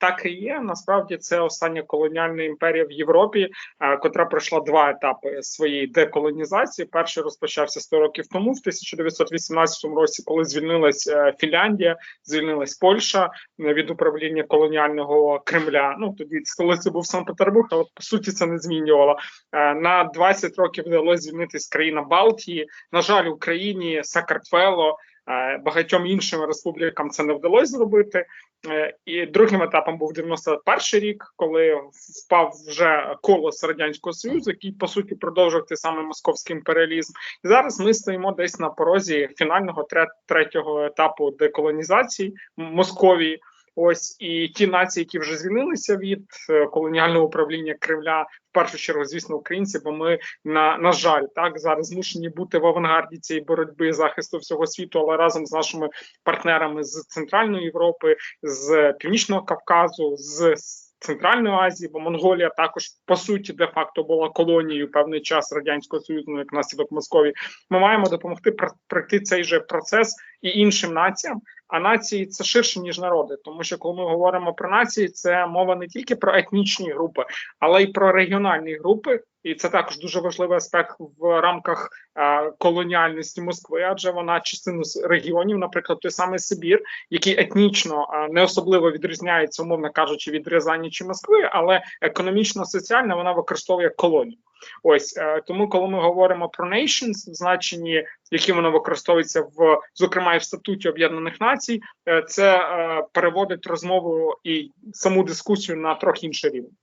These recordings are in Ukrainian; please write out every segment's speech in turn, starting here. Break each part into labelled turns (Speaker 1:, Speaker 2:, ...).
Speaker 1: так і є. Насправді це остання колоніальна імперія в Європі, е, котра пройшла два етапи своєї деколонізації. Перший розпочався 100 років тому, в 1918 році, коли звільнилась е, Фінляндія, звільнилась Польща е, від управління колоніального Кремля. Ну тоді столицею був Санкт-Петербург, але по суті це не змінювало. На 20 років вдалося звільнитись країна Балтії. На жаль, Україні Сакартвело. Е, Багатьом іншим республікам це не вдалося зробити. Е, І другим етапом був 91 рік, коли впав вже колос радянського союзу, який по суті продовжив той самий московський імперіалізм. І зараз ми стоїмо десь на порозі фінального тре- третього етапу деколонізації Московії. Ось і ті нації, які вже звільнилися від е, колоніального управління Кремля, в першу чергу, звісно, українці, бо ми на, на жаль, так зараз змушені бути в авангарді цієї боротьби захисту всього світу, але разом з нашими партнерами з Центральної Європи, з Північного Кавказу, з Центральної Азії, бо Монголія також по суті де-факто була колонією певний час радянського союзу як наслідок Московії. Ми маємо допомогти пр- пройти цей же процес і іншим націям. А нації це ширше ніж народи, тому що коли ми говоримо про нації, це мова не тільки про етнічні групи, але й про регіональні групи. І це також дуже важливий аспект в рамках е, колоніальності Москви, адже вона частину з регіонів, наприклад, той самий Сибір, який етнічно е, не особливо відрізняється, умовно кажучи, від Рязані чи Москви, але економічно соціально вона використовує колонію. Ось е, тому, коли ми говоримо про nations, в значенні, які воно використовується в зокрема і в статуті Об'єднаних Націй, е, це е, переводить розмову і саму дискусію на трохи інший рівень.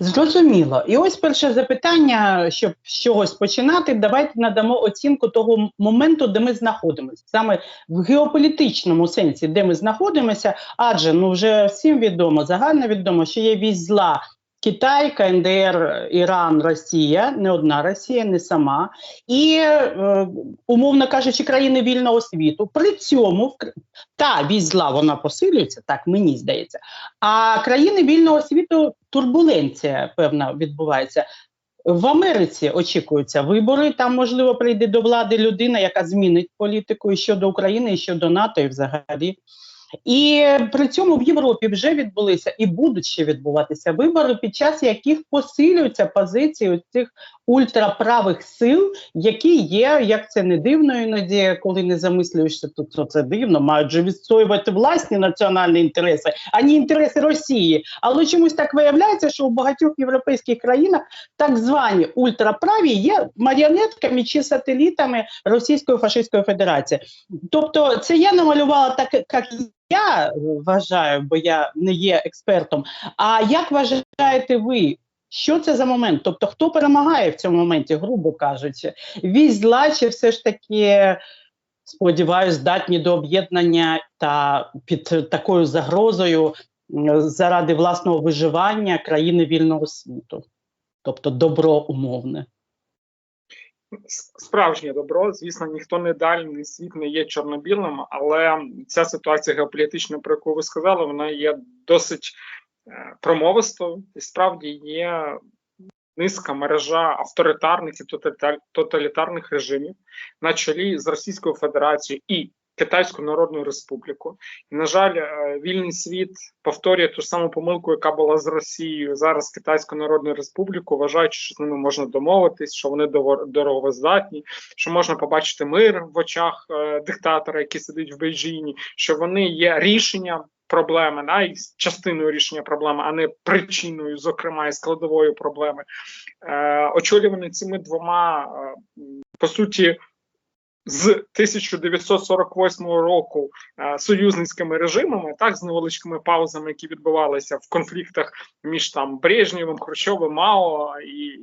Speaker 2: Зрозуміло. І ось перше запитання, щоб з чогось починати, давайте надамо оцінку того моменту, де ми знаходимося, саме в геополітичному сенсі, де ми знаходимося, адже ну вже всім відомо, загально відомо, що є вісь зла. Китай, КНДР, Іран, Росія, не одна Росія, не сама, і е, умовно кажучи, країни вільного світу. При цьому та вісь зла вона посилюється, так мені здається. А країни вільного світу турбуленція певна відбувається. В Америці очікуються вибори. Там можливо прийде до влади людина, яка змінить політику і щодо України, і щодо НАТО, і взагалі. І при цьому в Європі вже відбулися і будуть ще відбуватися вибори, під час яких посилюються позиції цих ультраправих сил, які є, як це не дивно, іноді, коли не замислюєшся, то, то це дивно, мають же відстоювати власні національні інтереси, а не інтереси Росії. Але чомусь так виявляється, що у багатьох європейських країнах так звані ультраправі є маріонетками чи сателітами Російської фашистської федерації. Тобто, це я намалювала так, як я вважаю, бо я не є експертом. А як вважаєте ви? Що це за момент? Тобто, хто перемагає в цьому моменті, грубо кажучи, вісь зла чи все ж таки, сподіваюсь, здатні до об'єднання та під такою загрозою заради власного виживання країни вільного світу, тобто добро умовне.
Speaker 1: Справжнє добро, звісно, ніхто не ідеальний, світ не є чорно-білим, але ця ситуація геополітична, про яку ви сказали, вона є досить промовистою. І справді є низка мережа авторитарних і тоталітар- тоталітарних режимів на чолі з Російською Федерацією і Китайською Народною Республікою. І, на жаль, е, вільний світ повторює ту саму помилку, яка була з Росією зараз з Китайською Народною Республікою, вважаючи, що з ними можна домовитись, що вони дороговоздатні, що можна побачити мир в очах е, диктатора, який сидить в Бейджіні, що вони є рішенням. Проблеми да, і частиною рішення проблеми, а не причиною, зокрема, і складовою проблеми, е, очолювані цими двома е, по суті з 1948 року е, союзницькими режимами, так з невеличкими паузами, які відбувалися в конфліктах між там Брежнєвим, Хрущовим, Мао і,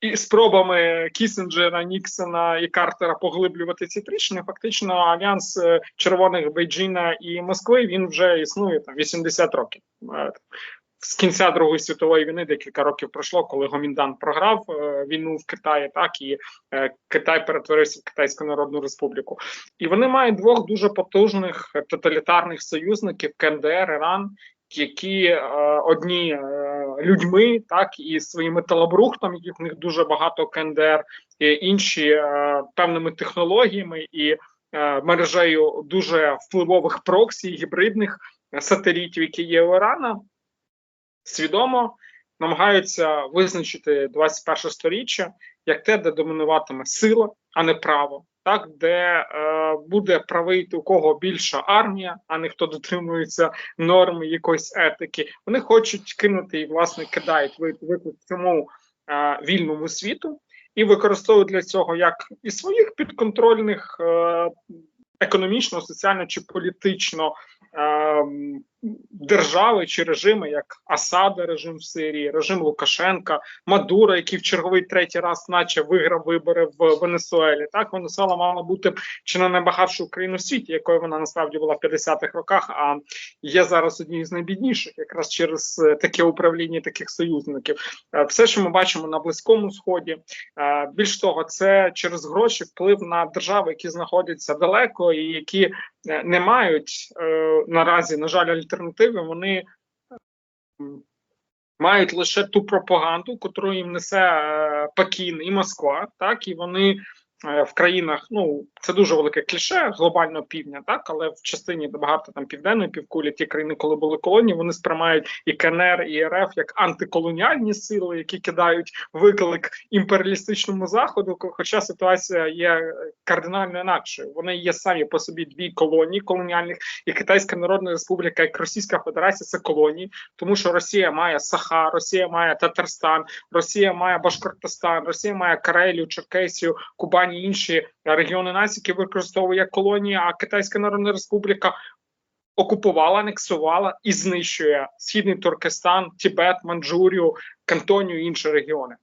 Speaker 1: і спробами Кісінджера, Ніксона і Картера поглиблювати ці тріщини. Фактично, альянс е, червоних Бейджіна і Москви він вже існує там 80 років. З кінця Другої світової війни декілька років пройшло, коли Гоміндан програв е, війну в Китаї, так і е, Китай перетворився в Китайську Народну Республіку. І вони мають двох дуже потужних тоталітарних союзників КНДР, Іран, які е, одні е, людьми, так і своїм металобрухтом, яких в них дуже багато КНДР, і інші е, певними технологіями і е, мережею дуже впливових проксій, гібридних сателітів, які є у Ірана, свідомо намагаються визначити 21 сторіччя як те, де домінуватиме сила, а не право. Так, де е, буде правий у кого більша армія, а не хто дотримується норми якоїсь етики. Вони хочуть кинути і власне кидають ви- виклик цьому е, вільному світу і використовують для цього як і своїх підконтрольних е, економічно, соціально чи політично е, держави чи режими, як Асада, режим в Сирії, режим Лукашенка, Мадура, який в черговий третій раз, наче виграв вибори в Венесуелі. Так Венесуела мала бути чи не найбагатшою країною в світі, якою вона насправді була в 50-х роках, а є зараз однією з найбідніших, якраз через е, таке управління таких союзників. Е, Все, що ми бачимо на близькому сході, е, більш того, це через гроші вплив на держави, які знаходяться далеко і які не мають наразі, на жаль, альтернативи. Вони мають лише ту пропаганду, яку їм несе е, Пекін і Москва, так і вони. Е, В країнах, ну це дуже велике кліше глобального півдня, так але в частині багато там південної півкулі, ті країни, коли були колонії, вони сприймають і КНР, і РФ як антиколоніальні сили, які кидають виклик імперіалістичному заходу. Хоча ситуація є кардинально інакшою. Вони є самі по собі дві колонії колоніальних, і Китайська Народна Республіка, як Російська Федерація це колонії, тому що Росія має Саха, Росія має Татарстан, Росія має Башкортостан, Росія має Карелію, Черкесію, Кубані, і інші регіони нації, які використовує як колонії, а Китайська Народна Республіка окупувала, анексувала і знищує східний Туркестан, Тібет, Манчжурію, Кантонію інші регіони.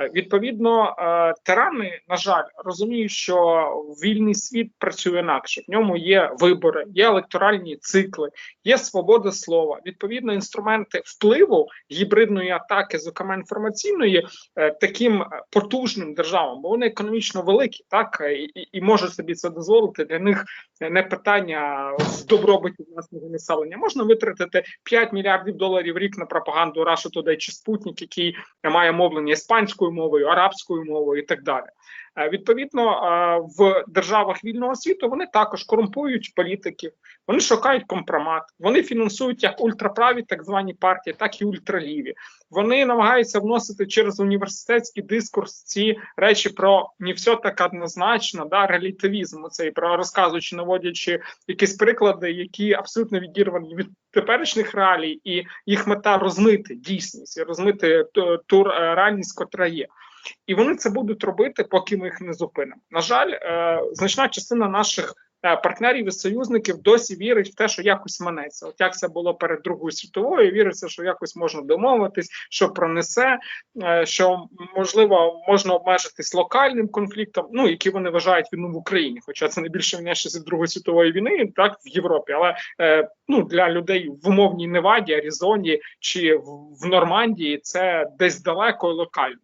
Speaker 1: Е, Відповідно, е, тирани, на жаль, розуміють, що вільний світ працює інакше. В ньому є вибори, є електоральні цикли, є свобода слова. Відповідно, інструменти впливу гібридної атаки, зокрема інформаційної, е, таким потужним державам, бо вони економічно великі, так і, і- можуть собі це дозволити. Для них не питання в добробуті власного населення. Можна витратити 5 мільярдів доларів рік на пропаганду Russia Today чи Спутник, який має мовлення іспанською мовою, арабською мовою і так далі. Е, Відповідно, е, в державах вільного світу вони також корумпують політиків, вони шукають компромат, вони фінансують як ультраправі, так звані партії, так і ультраліві. Вони намагаються вносити через університетський дискурс ці речі про не все так однозначно, да, релятивізм оцей про розказуючи, наводячи якісь приклади, які абсолютно відірвані від теперішніх реалій, і їх мета розмити дійсність, і розмити ту, ту е, реальність, котра є. І вони це будуть робити, поки ми їх не зупинимо. На жаль, е, значна частина наших е, партнерів і союзників досі вірить в те, що якось манеться. От як це було перед Другою світовою, віриться, що якось можна домовитись, що пронесе, е, що можливо можна обмежитись локальним конфліктом, ну які вони вважають війну в Україні, хоча це не більше війна ще з Другої світової війни, так в Європі, але ну для людей в умовній Неваді, Аризоні чи в Нормандії це десь далеко і локально.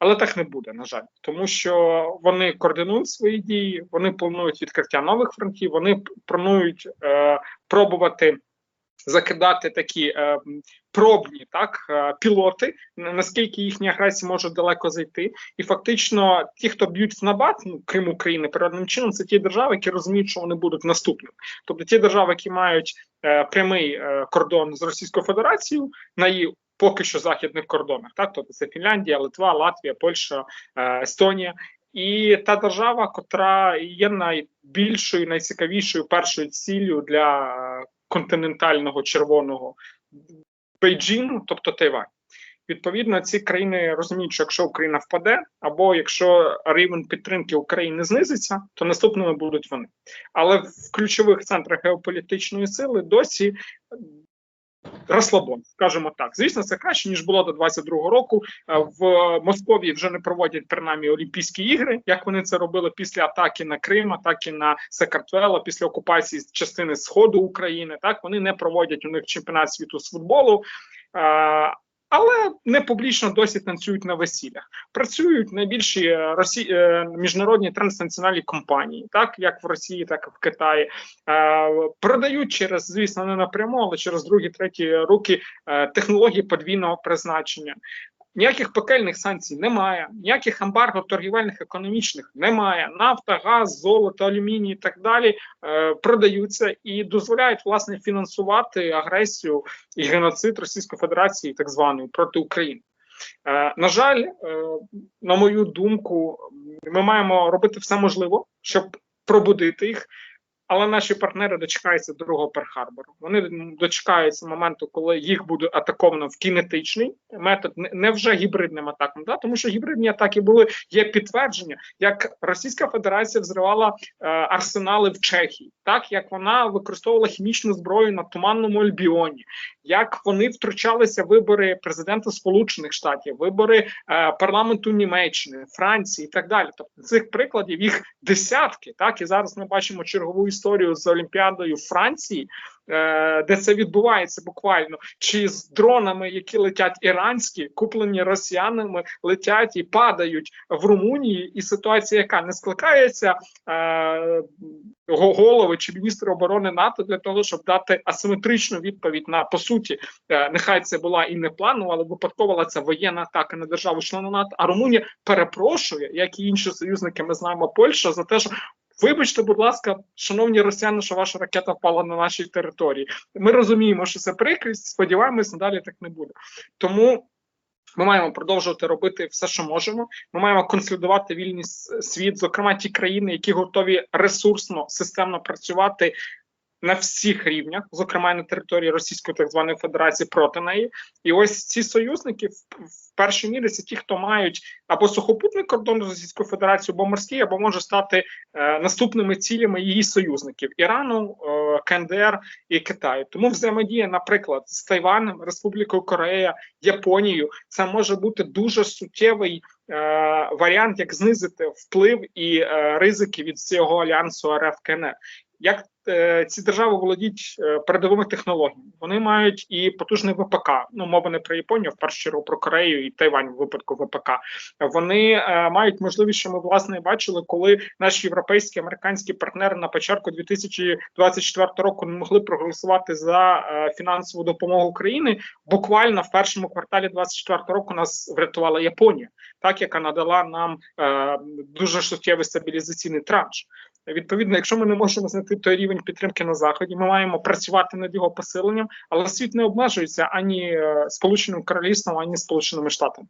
Speaker 1: Але так не буде, на жаль, тому що вони координують свої дії, вони планують відкриття нових фронтів, вони планують е, пробувати закидати такі е, пробні так е, пілоти, наскільки їхні агресії можуть далеко зайти. І фактично, ті, хто б'ють в набат, ну крім України, природним чином, це ті держави, які розуміють, що вони будуть наступними. Тобто ті держави, які мають е, прямий е, кордон з Російською Федерацією, на її поки що західних кордонах, так тобто це Фінляндія, Литва, Латвія, Польща, е, Естонія. І та держава, котра є найбільшою, найцікавішою першою ціллю для континентального червоного Бейджіну, тобто Тайвань. Відповідно, ці країни розуміють, що якщо Україна впаде, або якщо рівень підтримки України знизиться, то наступними будуть вони. Але в ключових центрах геополітичної сили досі розслабон, скажімо так. Звісно, це краще ніж було до 22-го року. Е, В Московії вже не проводять принаймні Олімпійські ігри, як вони це робили після атаки на Крим, атаки на Сакартвело, після окупації частини сходу України. Так вони не проводять у них чемпіонат світу з футболу. Але не публічно досі танцюють на весіллях. Працюють найбільші е, росі... е, міжнародні транснаціональні компанії, так як в Росії, так і в Китаї. Е, Продають через, звісно, не напряму, але через другі, треті руки технології подвійного призначення. Ніяких пекельних санкцій немає, ніяких ембарго торгівельних економічних немає. Нафта, газ, золото, алюміній і так далі е, продаються і дозволяють власне фінансувати агресію і геноцид Російської Федерації, так званої проти України. Е, на жаль, е, на мою думку, ми маємо робити все можливе, щоб пробудити їх. Але наші партнери дочекаються другого Перхарбору. Вони дочекаються моменту, коли їх буде атаковано в кінетичний метод, не- вже гібридним атакам. Да? Тому що гібридні атаки були є підтвердження, як Російська Федерація взривала е, арсенали в Чехії, так як вона використовувала хімічну зброю на туманному Альбіоні, як вони втручалися в вибори президента Сполучених Штатів, вибори е, парламенту Німеччини, Франції і так далі. Тобто цих прикладів їх десятки. Так і зараз ми бачимо чергову історію з Олімпіадою Франції. Е, Де це відбувається буквально, чи з дронами, які летять іранські, куплені росіянами, летять і падають в Румунії, і ситуація, яка не скликається е, голови чи міністри оборони НАТО для того, щоб дати асиметричну відповідь на по суті, е, нехай це була і не планова, але випадкова це воєнна атака на державу члена НАТО. А Румунія перепрошує, як і інші союзники. Ми знаємо Польща за те, що. Вибачте, будь ласка, шановні росіяни, що ваша ракета впала на нашій території. Ми розуміємо, що це прикрість. Сподіваємось, надалі так не буде. Тому ми маємо продовжувати робити все, що можемо. Ми маємо консолідувати вільний світ, зокрема ті країни, які готові ресурсно системно працювати на всіх рівнях, зокрема на території Російської так званої Федерації проти неї. І ось ці союзники в, першій мірі це ті, хто мають або сухопутний кордон з Російською Федерацією, або морський, або може стати е, наступними цілями її союзників Ірану, е, КНДР і Китаю. Тому взаємодія, наприклад, з Тайванем, Республікою Корея, Японією, це може бути дуже суттєвий е, варіант, як знизити вплив і е, ризики від цього альянсу РФ КНР. Як ці держави володіють е, передовими технологіями? Вони мають і потужний ВПК. Ну мова не про Японію, в першу чергу про Корею і Тайвань в випадку ВПК. Вони е, мають можливість, що ми власне бачили, коли наші європейські американські партнери на початку 2024 року не могли проголосувати за е, фінансову допомогу Україні. Буквально в першому кварталі 2024 року нас врятувала Японія, так яка надала нам е, дуже суттєвий стабілізаційний транш. Відповідно, якщо ми не можемо знайти той рівень підтримки на заході, ми маємо працювати над його посиленням, але світ не обмежується ані е, Сполученим Королівством, ані Сполученими Штатами.